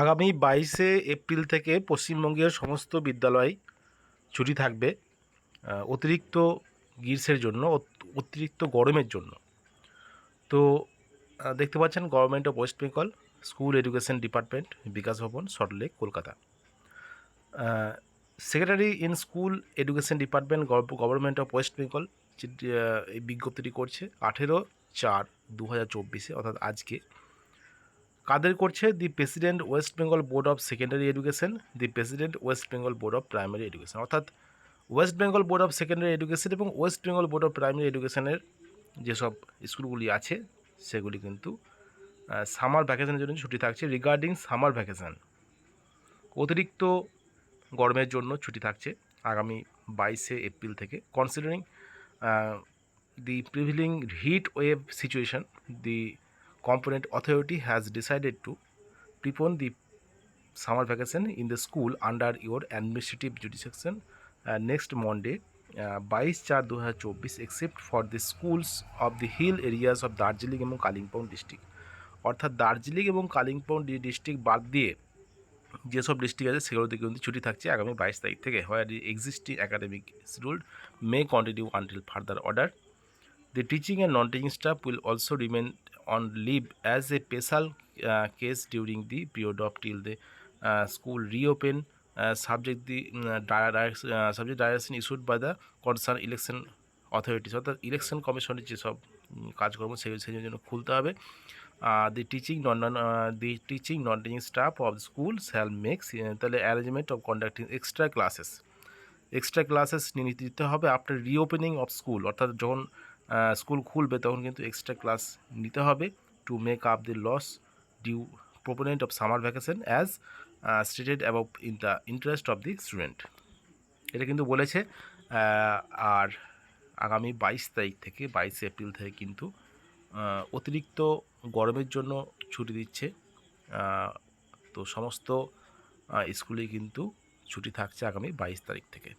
আগামী বাইশে এপ্রিল থেকে পশ্চিমবঙ্গের সমস্ত বিদ্যালয় ছুটি থাকবে অতিরিক্ত গ্রীষ্মের জন্য অতিরিক্ত গরমের জন্য। তো দেখতে পাচ্ছেন government of West Bengal school education department Bikash Bhavan Salt Lake Kolkata. Secretary in school education department government of West Bengal এই বিজ্ঞপ্তিটি করছে আঠেরো চার দু হাজার চব্বিশে, অর্থাৎ আজকে। কাদের করছে? The president West Bengal board of secondary education the president West Bengal board of primary education অর্থাৎ West Bengal board of secondary education এবং West Bengal board of primary এডুকেশনের যেসব স্কুলগুলি আছে, সেগুলি কিন্তু সামার ভ্যাকেশনের জন্য ছুটি থাকছে। রিগার্ডিং সামার ভ্যাকেশন অতিরিক্ত গরমের জন্য ছুটি থাকছে আগামী বাইশে এপ্রিল থেকে। Considering the prevailing heat wave situation the component authority has decided to prepone the summer vacation in the school under your administrative jurisdiction uh, next Monday, uh, বাইশ চার দু except for the schools of the hill areas of Darjeeling এবং Kalimpong district অর্থাৎ দার্জিলিং এবং Kalimpong district বাদ দিয়ে যেসব district আছে সেগুলোতে কিন্তু ছুটি থাকছে আগামী বাইশ তারিখ থেকে where the existing academic schedule may continue until further order The teaching and non-teaching staff will also remain on leave as a special uh, case during the period of till the uh, school reopen uh, subject the um, di- uh, subject direction issued by the concerned election authorities অর্থাৎ election কমিশনের যেসব কাজকর্ম সেই সেই জন্য খুলতে হবে the teaching non the teaching non teaching staff of school shall makes তাহলে arrangement of conducting extra classes extra classes নিয়ে দিতে হবে আফটার রিওপেনিং অফ স্কুল অর্থাৎ যখন স্কুল খুলবে তখন কিন্তু এক্সট্রা ক্লাস নিতে হবে to make up the loss due proponent of summer vacation as stated about in the interest of the student এটা কিন্তু বলেছে আর আগামী বাইশ তারিখ থেকে বাইশে এপ্রিল থেকে কিন্তু অতিরিক্ত গরমের জন্য ছুটি দিচ্ছে তো সমস্ত আহ, স্কুলেই কিন্তু ছুটি থাকছে আগামী বাইশ তারিখ থেকে।